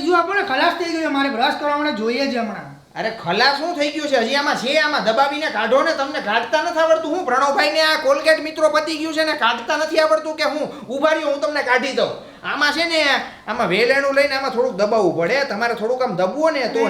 બીજું આપો ને ખલાસ થઈ ગયું મારે બ્રશ કરવા માટે જોઈએ જ હમણાં. અરે ખલાસ શું થઈ ગયું છે? હજી આમાં છે આમાં દબાવીને કાઢો ને તમને કાઢતા નથી આવડતું. હું પ્રણવભાઈ ને આ કોલગેટ મિત્રો પતી ગયું છે ને કાઢતા નથી આવડતું કે હું ઊભા રહ્યો હું તમને કાઢી દઉં. આમાં છે ને આમાં વેલેણું લઈને આમાં થોડુંક દબાવવું પડે. તમારે થોડુંક આમ દબવો ને તો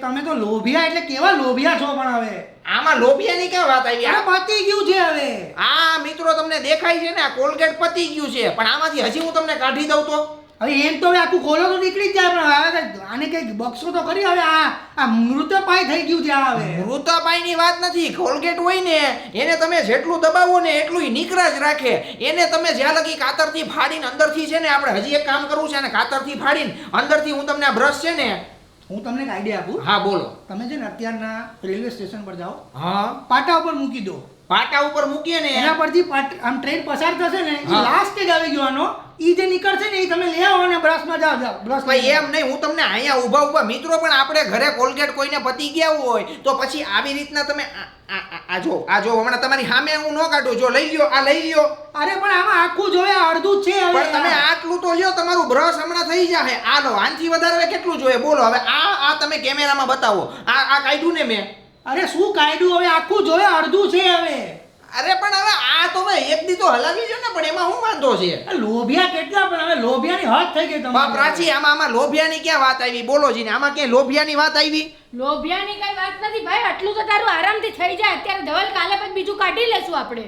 તમે તો લોભિયા એટલે કેવા લોભિયા છો પણ હવે? આમાં લોભિયાની ક્યાં વાત આવી? આ પતી ગયું છે હવે. આ મિત્રો તમને દેખાય છે ને આ કોલગેટ પતી ગયું છે. પણ આમાંથી હજી હું તમને કાઢી દઉં તો? હવે એમ તો હવે આખું ખોલો તો નીકળી જ જાય પણ હવે આને કંઈક બક્ષો તો કરી હવે આ આ મૃતપાય થઈ ગયું છે આ હવે. મૃતપાયની વાત નથી કોલગેટ હોય ને એને તમે જેટલું દબાવો ને એટલું નીકળા જ રાખે. એને તમે જ્યાં લગી કાતરથી ફાડીને અંદરથી છે ને આપણે હજી એક કામ કરવું છે ને કાતરથી ફાડીને અંદરથી હું તમને આ બ્રશ છે ને હું તમને એક આઈડિયા આપું. હા બોલો. તમે છે ને અત્યારના રેલવે સ્ટેશન પર જાઓ. હા. પાટા ઉપર મૂકી દો. પાટા ઉપર મૂકીએ ને એના પરથી આમ ટ્રેન પસાર થશે ને એ લાસ્ટ જ આવી ગયો ઈ જે નીકળશે ને એ તમે લઈ આવો અને બ્રશમાં જાવ જાવ બ્રશ ભાઈ એમ નહીં હું તમને અહીંયા ઊભા ઊભા મિત્રો પણ આપણે ઘરે કોલગેટ કોઈને પતી ગયા હોય તો પછી આવી રીતના તમે આ- જો આ જો હમણાં તમારી સામે હું ન કાઢું જો લઈ લ્યો આ લઈ લ્યો. અરે પણ આમાં આખું જોયે અડધું જ છે હવે. પણ તમે આટલું તો લ્યો તમારું બ્રશ હમણાં થઈ જશે આ લો આનથી વધારે કેટલું જોઈએ? બોલો હવે આ આ તમે કેમેરામાં બતાવો. આ આ કાઢ્યું ને મેં. અરે શું કાયદું? હવે આખું જોયે અડધું છે હવે. અરે પણ હવે આ તો હવે એક દી તો હલાવી લ્યો ને પણ એમાં શું વાંધો છે? લોભિયા કેટલા પણ હવે લોભિયાની હદ થઈ ગઈ તમારે પ્રાચી આમાં આમાં લોભિયાની ક્યાં વાત આવી? બોલો જી ને આમાં ક્યાં લોભિયાની વાત આવી? લોભિયાની કઈ વાત નથી ભાઈ આટલું તો તારું આરામથી થઈ જાય. અત્યારે ધવલ કાલે પછી બીજું કાઢી લેશું આપણે.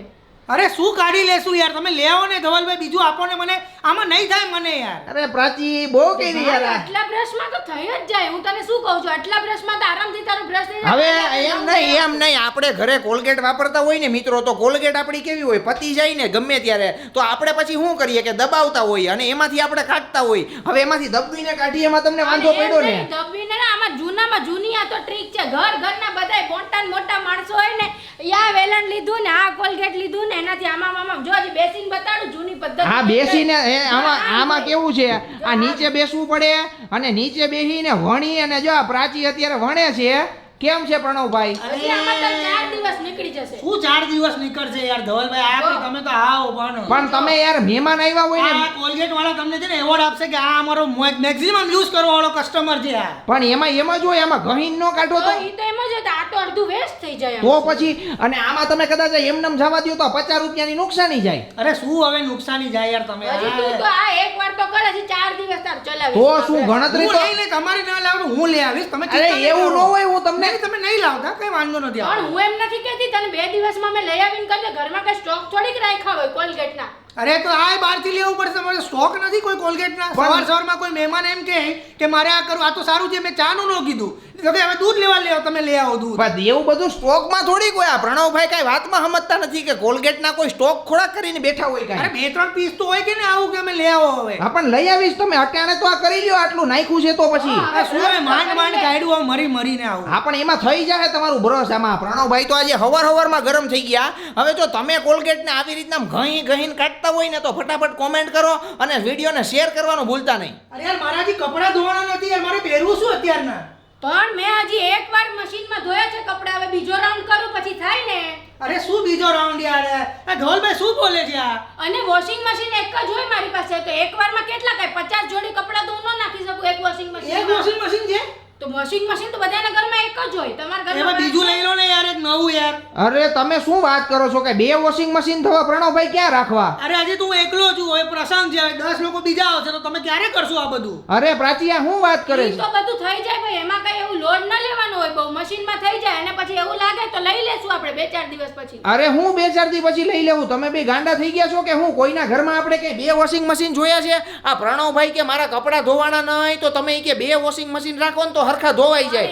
અરે શું કાઢી લેશું યાર? તમે લે આવો ને ધવલભાઈ બીજું આપો ને મને. આમાં નહીં થાય મને યાર. અરે પ્રાચી બહુ કરી યાર આટલા બ્રશમાં તો થઈ જ જાય. હું તને શું કહું છું? આટલા બ્રશમાં તો આરામથી તારો બ્રશ થઈ હવે એમ નહીં એમ નહીં. આપણે ઘરે કોલગેટ વાપરતા હોય ને મિત્રો તો કોલગેટ આપણી કેવી હોય? પતી જાય ને ગમે ત્યારે. તો આપણે પછી શું કરીએ કે દબાવતા હોય અને એમાંથી આપણે કાઢતા હોય. હવે એમાંથી દબીને કાઢીએ એમાં તમને વાંધો પડ્યો ને? નહીં, આમાં જૂનામાં જૂની આ તો ટ્રીક છે. ઘર ઘરના બધાય મોટા મોટા માણસો હોય ને યા વેલણ લીધું ને આ કોલગેટ લીધું ને એનાથી આમાં આમાં જો આજે બેસીને બતાડું જૂની પદ્ધતિ. હા બેસીને એ આમાં આમાં કેવું છે? આ નીચે બેસવું પડે અને નીચે બેસીને વણી અને જો આ પ્રાચી અત્યારે વણે છે કેમ છે પ્રણવભાઈ? હજી આમાં તો ચાર દિવસ નીકળી જશે. શું ચાર દિવસ નીકળશે યાર? ધવલભાઈ આ તમે તો આવો પણ પણ તમે યાર મહેમાન આવ્યા હોય ને આ કોલગેટ વાળા તમને છે ને એવોર્ડ આપશે કે આ અમારો મેક્સિમમ યુઝ કરવા વાળો કસ્ટમર છે આ. પણ એમાં એમાં જો એમાં ગહીન નો કાઢો તો? તો ઈ તો એમ જ હતું, આ તો અડધું વેસ્ટ થઈ જાય તો પછી અને આમાં તમે કદાચ એમનેમ જવા દો તો પચાસ રૂપિયાની નુકસાની જાય. અરે શું હવે નુકસાની જાય યાર તમે? હજી તું તો આ એક વાર તો કરે છે ચાર દિવસ તાર ચલાવીશ તો શું ગણતરી તો તમારી ના લાવડું હું લઈ આવીશ. તમે અરે એવું ન હોય હું તમને નહીં, તમે નહીં લાવતા? કઈ વાંધો નથી પણ હું એમ નથી કહેતી તને બે દિવસમાં મેં લઈ આવીને કરી ઘરમાં કઈ સ્ટોક થોડીક રાખ્યા હોય કોલગેટના અરે તો આ બહારથી લેવું પડશે. મારે સ્ટોક નથી કોઈ કોલગેટ ના સવાર સવારમાં કોઈ મહેમાન એમ કહે કે મારે આ કરું. આ તો સારું છે. મેં ચાનું ન કીધું. કે હવે દૂધ લેવા લેવો તમે લઈ આવો દૂધ. પણ એવું બધું સ્ટોકમાં થોડી કોઈ આ પ્રણવભાઈ કઈ વાતમાં સમજતા નથી કે કોલગેટના કોઈ સ્ટોક ખોરાક કરીને બેઠા હોય અરે બે ત્રણ પીસ તો હોય કે ને આવું કે અમે લઈ આવો હવે? હા પણ લઈ આવીશ તમે. અટાણે તો આ કરી લ્યો આટલું નાખ્યું છે તો પછી. આ શું હવે માંડ માંડ કાઢ્યું આમ મરી મરીને આવું. હા પણ એમાં થઈ જાય તમારું ભરોસામાં આમાં. પ્રણવભાઈ તો આજે હવાર હવારમાં ગરમ થઈ ગયા. હવે જો તમે કોલગેટને આવી રીતના ઘઈ ઘહી ઘહીને કાઢતા હોય ને તો ફટાફટ કોમેન્ટ કરો અને વિડીયોને શેર કરવાનું ભૂલતા નહીં. અરે યાર મારાથી કપડાં ધોવાના નથી યાર. મારે પહેરવું શું અત્યારના? પણ મેં હજી એક વાર મશીનમાં ધોયા છે કપડા. હવે બીજો રાઉન્ડ કરું પછી થાય ને? અરે શું બીજો રાઉન્ડ યાર? આ ઢોલભાઈ શું બોલે છે આ? અને વોશિંગ મશીન એક જ હોય મારી પાસે તો એક વારમાં કેટલા કાય? પચાસ જોડી કપડાં તો હું ન નાખી શકું એક વોશિંગ મશીન એક વોશિંગ મશીન છે? તો વોશિંગ મશીન તો બધાના ઘરમાં એક જ હોય. તમારા એમાં ઘરમાં બીજું લઈ લો ને યાર એક નવું યાર. અરે તમે શું વાત કરો છો કે બે વોશિંગ મશીન થવા પ્રણવભાઈ ક્યાં રાખવા? અરે આજે તું એકલો છું હવે પ્રસંગ છે હવે દસ લોકો બીજા આવશે તો તમે ક્યારે કરશો આ બધું? અરે પ્રાચી આ શું વાત કરે ઈ છે? તો બધું થઈ જાય ભાઈ એમાં કઈ એવું લોડ ન લેવાનું હોય બહુ મશીનમાં થઈ જાય અને પછી એવું લાગે તો લઈ લેશું આપણે બે ચાર દિવસ પછી. અરે હું બે ચાર દી પછી લઈ લેવું તમે બે ગાંડા થઈ ગયા છો કે હું? કોઈના ઘરમાં આપણે કે બે વોશિંગ મશીન જોયા છે? આ પ્રણવભાઈ કે મારા કપડાં ધોવાના નહીં તો તમે ઈ કે બે વોશિંગ મશીન રાખો ને તો હરખા ધોવાઈ જાય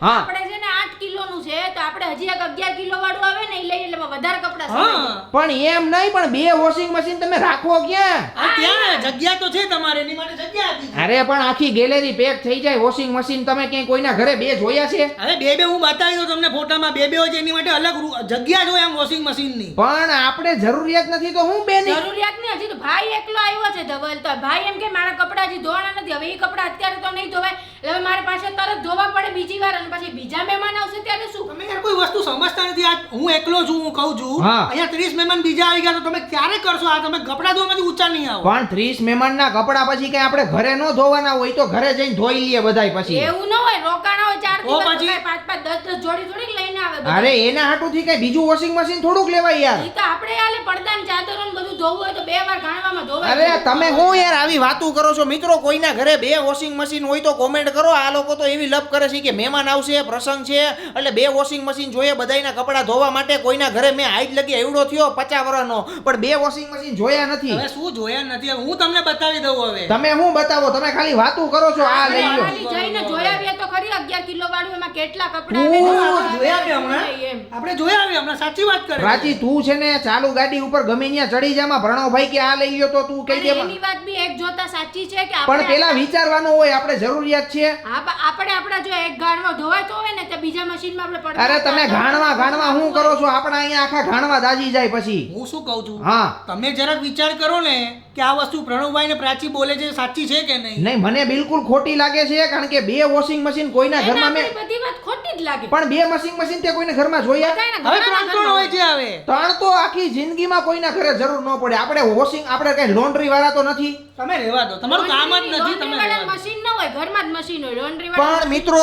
હા. આપણે છે ને આઠ કિલોનું છે તો આપણે હજી એક અગિયાર કિલો વાળું આવે ને એ લઈ એટલે વધારે કપડાં હા. પણ એમ નહીં પણ બે વોશિંગ મશીન તમે રાખો ક્યાં? આ ત્યાં જગ્યા તો છે તમારે એની માટે જગ્યા આપી છે. અરે પણ આખી ગેલેરી પેક થઈ જાય વોશિંગ મશીન તમે ક્યાંય કોઈના ઘરે બે જોયા છે? અરે બે બે હું બતાવી દઉં તમને ફોટામાં બે બે હોય છે એની માટે અલગ રૂ- જગ્યા જો એમ વોશિંગ મશીનની પણ આપણે જરૂરિયાત નથી તો હું બેની? જરૂરિયાત નહીં હજી તો ભાઈ એકલો આવ્યો છે ધવલ તો ભાઈ એમ કે મારા કપડાં હજી ધોવાના નથી હવે એ કપડાં અત્યારે તો નહીં ધોવાય એટલે હવે મારે પાસે તરત ધોવા પડે બીજી વાર અને પછી બીજા મહેમાન આવશે ત્યારે શું? તમે યાર કોઈ વસ્તુ સમજતા નથી. આ હું એકલો છું હું કહું છું. અહીંયા ત્રીસ મહેમાન બીજા આવી ગયા તો તમે ક્યારે કરશો? આ તમે કપડા ધોવામાંથી ઊંચા નહીં આવો. પણ ત્રીસ મહેમાનના કપડા પછી કઈ આપણે ઘરે ન ધોવાના હોય તો ઘરે જઈને ધોઈ લઈએ બધાય પછી. એવું ન હોય રોકાણા હોય ચાર દિવસ પછી? પાંચ પાંચ દસ દસ જોડી થોડીક લઈને આવે. અરે એના હાટુથી કઈ બીજું વોશિંગ મશીન થોડુંક લેવાય યાર. ઈ તો આપણે આલે પડદાની ચાદરો ને બધું ધોવું હોય તો બે વાર ગાણવામાં ધોવાય અરે તમે હું યાર આવી વાતો કરો છો? મિત્રો કોઈના ઘરે બે વોશિંગ મશીન હોય તો કોમેન્ટ કરો. આ લોકો તો એવી લપ કરે છે કે મહેમાન આવશે પ્રસંગ છે એટલે બે વોશિંગ મશીન જોઈએ બધાયના કપડાં ધોવા માટે કોઈના ઘરે મેં હાઈટ લગી એવડો થયો પચાસ વર્ષનો પણ બે વોશિંગ મશીન જોયા નથી. હવે શું જોયા નથી? હું તમને બતાવી દઉં હવે. તમે શું બતાવો? તમે ખાલી વાતું કરો છો આ લઈ લો ખાલી જઈને જોઈ આવીએ તો ખરી 11 કિલો વાળું એમાં કેટલા કપડા આવે આપણે જોયા બી હમણાં. એમ. આપણે જોયા આવી હમણાં સાચી વાત કરે પ્રાચી તું છે ને ચાલુ ગાડી ઉપર ગમે ત્યાં ચડી જામાં પ્રણવભાઈ કે આ લઈ ગયો તો તું કઈ દે. પણ એની વાત બી એક જોતા સાચી છે કે પણ આપણે પેલા વિચારવાનું હોય આપણે જરૂરિયાત છે. આપ- આપણે આપણા જો એક ગાળમાં ધોવાય તો હોય ને તો બીજા મશીનમાં આપણે પડદા અરે તમે ગાણવા ઘાણવા ઘાણવા શું કરો છો? આપણા અહીંયા આખા ઘાણવા દાજી જાય પછી. હું શું કહું છું? હા. તમે જરાક વિચાર કરો ને કે આ વસ્તુ પ્રણવભાઈ ને પ્રાચી બોલે છે સાચી છે કે નહીં? નહીં મને બિલકુલ ખોટી લાગે છે કારણ કે બે વોશિંગ મશીન કોઈના ઘરમાં મેં બધી વાત ખોટી જ લાગે. પણ બે મશીન મશીન તે કોઈને ઘરમાં જોયા? હવે ત્રણ ત્રણ હોય છે હવે. ત્રણ તો આખી જિંદગીમાં કોઈના ઘરે જરૂર ન પડે. આપણે વોશિંગ આપણે કઈ લોન્ડ્રી વાળા તો નથી. તમે રહેવા દો. તમારું કામ જ નથી તમે. વાળા મશીન ન હોય ઘરમાં જ મશીન હોય. લોન્ડ્રી પણ મિત્રો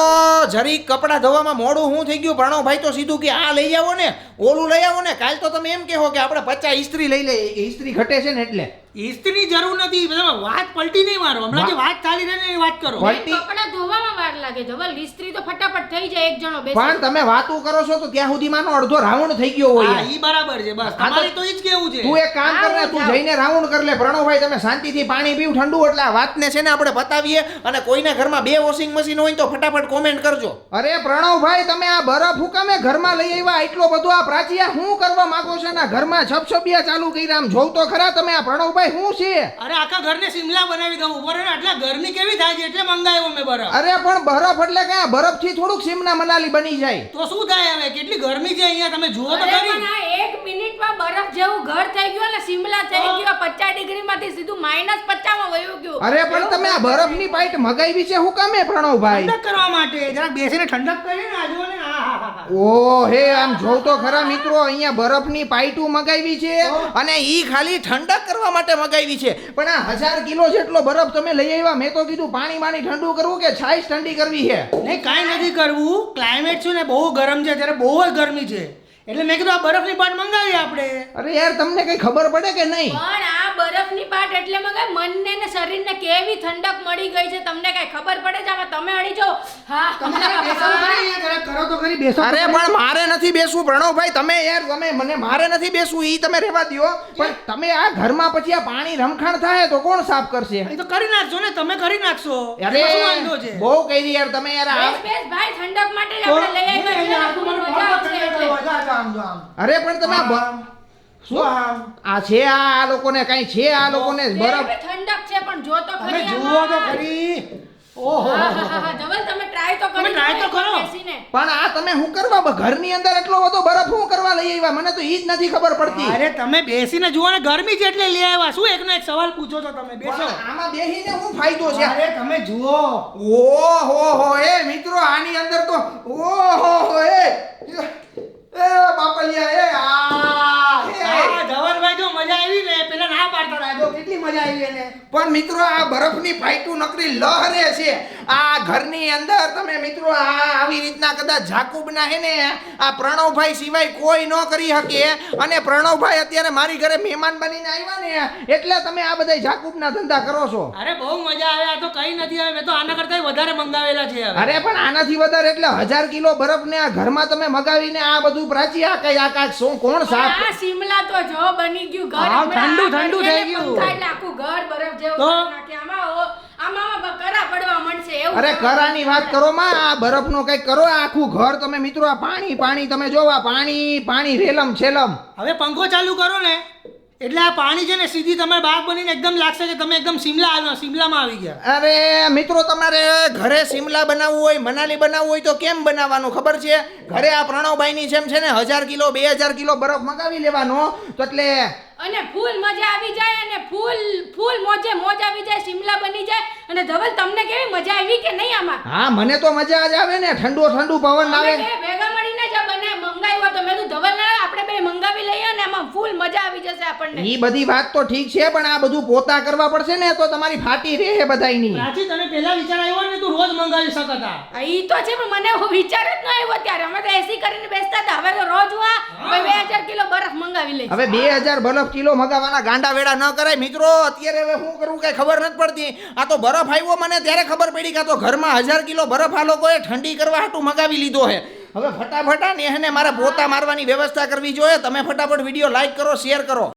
જરીક કપડાં ધોવામાં મોડું હું થઈ ગયું? પ્રણવભાઈ તો સીધું કે આ લઈ આવો ને. ઓલું લઈ આવો ને. કાલ તો તમે એમ કહો કે આપણે પચાસ ઇસ્ત્રી લઈ લે ઇસ્ત્રી ઘટે છે ને એટલે. ઇસ્ત્રીની જરૂર નથી. વાત પલટી નહીં મારો. હમણાં જે વાત ચાલી રહી ને એ વાત કરો. વાત- કપડા ધોવામાં વાર લાગે ધવલ ઇસ્ત્રી તો ફટાફટ થઈ જાય એક જણો બેસે. પણ તમે વાતો કરો છો તો ત્યાં સુધી માનો અડધો રાઉન્ડ થઈ ગયો હોય હા ઈ બરાબર છે બસ. તમારે તો- ઈ જ કેવું છે. તું એક કામ કર ને તું જઈને રાઉન્ડ કર લે. પ્રણવભાઈ તમે શાંતિથી પાણી પીવ ઠંડુ એટલે આ વાતને છે ને આપણે બતાવીએ અને કોઈના ઘરમાં બે વોશિંગ મશીન હોય તો ફટાફટ કોમેન્ટ કરજો. અરે પ્રણવભાઈ તમે આ બરફ હુકમે ઘરમાં લઈ આવ્યા? એટલો બધો આ પ્રાચીયા શું કરવા માંગો છો? ને ઘરમાં છપછપિયા ચાલુ કર્યા. આમ જોવ તો ખરા તમે આ પ્રણવભાઈ શું છે? અરે આખા ઘરને સિમલા બનાવી દઉં. ઉપર આટલા ગરમી કેવી થાય છે? એટલે મંગાવ્યો મેં બરફ. અરે પણ બરફ એટલે ક્યાં બરફ બરફથી થોડુંક સિમના મનાલી બની જાય. તો શું થાય હવે? કેટલી ગરમી છે અહીંયા? તમે જુઓ તો ખરી. એક મિનિટમાં બરફ જેવું ઘર થઈ ગયું અને સિમલા થઈ ગયો. પચાસ ડિગ્રીમાંથી સીધું માઇનસ પચાસમાં વયું ગયું. અરે પણ તમે આ બરફની પાઇટ મગાવી છે હું કામે પ્રણવભાઈ ઠંડક કરવા માટે. જરા બેસીને ઠંડક કરી ને આ જુઓ ને આ હા, હા, હા. ઓ હે આમ જોવ તો ખરા મિત્રો અહીંયા બરફની પાઇટું મગાવી છે અને ઈ ખાલી ઠંડક કરવા માટે મગાવી છે. પણ આ હજાર કિલો જેટલો બરફ તમે લઈ આવ્યા મેં તો કીધું પાણી બાણી ઠંડુ કરવું કે છાશ ઠંડી કરવી છે? નહીં કાંઈ નથી કરવું. ક્લાઇમેટ છે ને બહુ ગરમ છે અત્યારે બહુ જ ગરમી છે. એટલે મેં કીધું આ બરફની પાટ મંગાવી આપણે. અરે યાર તમને કઈ ખબર પડે કે નહીં? પણ આ બરફની પાટ એટલે મગાય મનને ને શરીરને કેવી ઠંડક મળી ગઈ છે તમને કઈ ખબર પડે છે? આમાં તમે અડી જાઓ. હા તમે કરો બેસો અરે પણ મારે નથી બેસવું. પ્રણવભાઈ તમે યાર તમે મને મારે નથી બેસવું. ઈ તમે રહેવા દ્યો. પણ તમે આ ઘરમાં પછી આ પાણી રમખાણ થાય તો કોણ સાફ કરશે? એ તો કરી નાખશો ને તમે કરી નાખશો. અરે બહુ કરી યાર તમે યાર આ બેસ ભાઈ ઠંડક માટે આપણે લઈ આવ્યા. અરે પણ તમે આ શું આ છે આ આ લોકોને કઈ છે આ લોકોને બરફ ઠંડક છે પણ જો તો ખરી જુઓ તો ખરી. ઓહો. હા, હા, હા, હા. ધવલ તમે ટ્રાય તો તમે કરી તો કરો. પણ આ તમે શું કરવા ઘરની અંદર એટલો બધો બરફ હું કરવા લઈ આવ્યા? મને તો ઈ જ નથી ખબર પડતી. અરે તમે બેસીને જુઓ ને ગરમી જેટલી લઈ આવ્યા. શું એકનો એક સવાલ પૂછો છો તમે? બેસો. આમાં બેહીને શું ફાયદો છે? અરે તમે જુઓ. ઓહો હો એ મિત્રો આની અંદર તો ઓહો હો એ એ બાપલિયા એ આ જવાનભાઈ હા જો મજા આવી ને પેલા ના પાડતા રાજો કેટલી મજા આવી એને? પણ મિત્રો આ બરફની ફાઈટું નકરી લહરે છે. આ ઘરની અંદર તમે મિત્રો આ આવી રીતના કદાચ જાકુબના હે ને આ પ્રણવભાઈ સિવાય કોઈ ન કરી શકે. અને પ્રણવભાઈ અત્યારે મારી ઘરે મહેમાન બનીને આવ્યા ને એટલે તમે આ બધા જાકુબના ધંધા કરો છો. અરે બહુ મજા આવે આ તો કઈ નથી આવે. મેં તો આના કરતા વધારે મંગાવેલા છે અરે પણ આનાથી વધારે એટલે હજાર કિલો બરફ ને આ ઘરમાં તમે મગાવીને આ બધું પ્રાચી આ કઈ આ કાંઈક શું કોણ સાફ આ શિમલા તો જો બની ગયું ઘર ઠંડુ ઠંડુ. ઠંડુ થઈ ગયું. એટલે આખું ઘર બરફ જેવું તો? આમાં ઓ- આમાં આમાં કરા પડવા માંડશે એવું અરે કરાની વાત કરો માં આ બરફનો કઈ કરો આખું ઘર તમે મિત્રો આ પાણી પાણી તમે જો આ પાણી પાણી રેલમ છેલમ. હવે પંખો ચાલુ કરો ને એટલે આ પાણી છે ને સીધી તમે બાગ બનીને એકદમ લાગશે કે તમે એકદમ સિમલા આવ્યો સિમલામાં આવી ગયા. અરે મિત્રો તમારે ઘરે સિમલા બનાવવું હોય મનાલી બનાવવું હોય તો કેમ બનાવવાનું ખબર છે? ઘરે આ પ્રણવભાઈની જેમ છે ને હજાર કિલો બે હજાર કિલો બરફ મગાવી લેવાનો. તો એટલે અને ફૂલ મજા આવી જાય અને ફૂલ ફૂલ મોજે મોજ આવી જાય શિમલા બની જાય. અને ધવલ તમને કેવી મજા આવી કે નહીં આમાં? હા મને તો મજા જ આવે ને. ઠંડો ઠંડુ પવન આવે. ભેગા મળીને જ બને મંગાવ્યો તો મેં તો ધવલ આપણે મંગાવી લઈએ ને એમાં ફૂલ મજા આવી જશે આપણને. ઈ બધી વાત તો ઠીક છે પણ આ બધું પોતા કરવા પડશે ને તો તમારી ફાટી રહે બધાયની. પ્રાચી તને પહેલા વિચાર આવ્યો ને તું રોજ મંગાવી શકતા. આ ઈ તો છે પણ મને વિચાર જ ન આવ્યો ત્યારે. અમે તો એસી કરીને બેસતા હતા. હવે તો રોજ હું. આ બે હજાર કિલો બરફ મંગાવી લઈશ. હવે બે હજાર બરફ કિલો મંગાવવાના ગાંડા વેડા ન કરાય. મિત્રો અત્યારે હવે શું કરવું કઈ ખબર નથી પડતી. આ તો બરફ આવ્યો મને ત્યારે ખબર પડી કે આ તો ઘરમાં હજાર કિલો બરફ આ લોકોએ ઠંડી કરવા હાટું મંગાવી લીધો છે. હવે ફટાફટ ને એને મારે પોતા મારવાની વ્યવસ્થા કરવી જોઈએ. તમે ફટાફટ વીડિયો લાઈક કરો શેર કરો.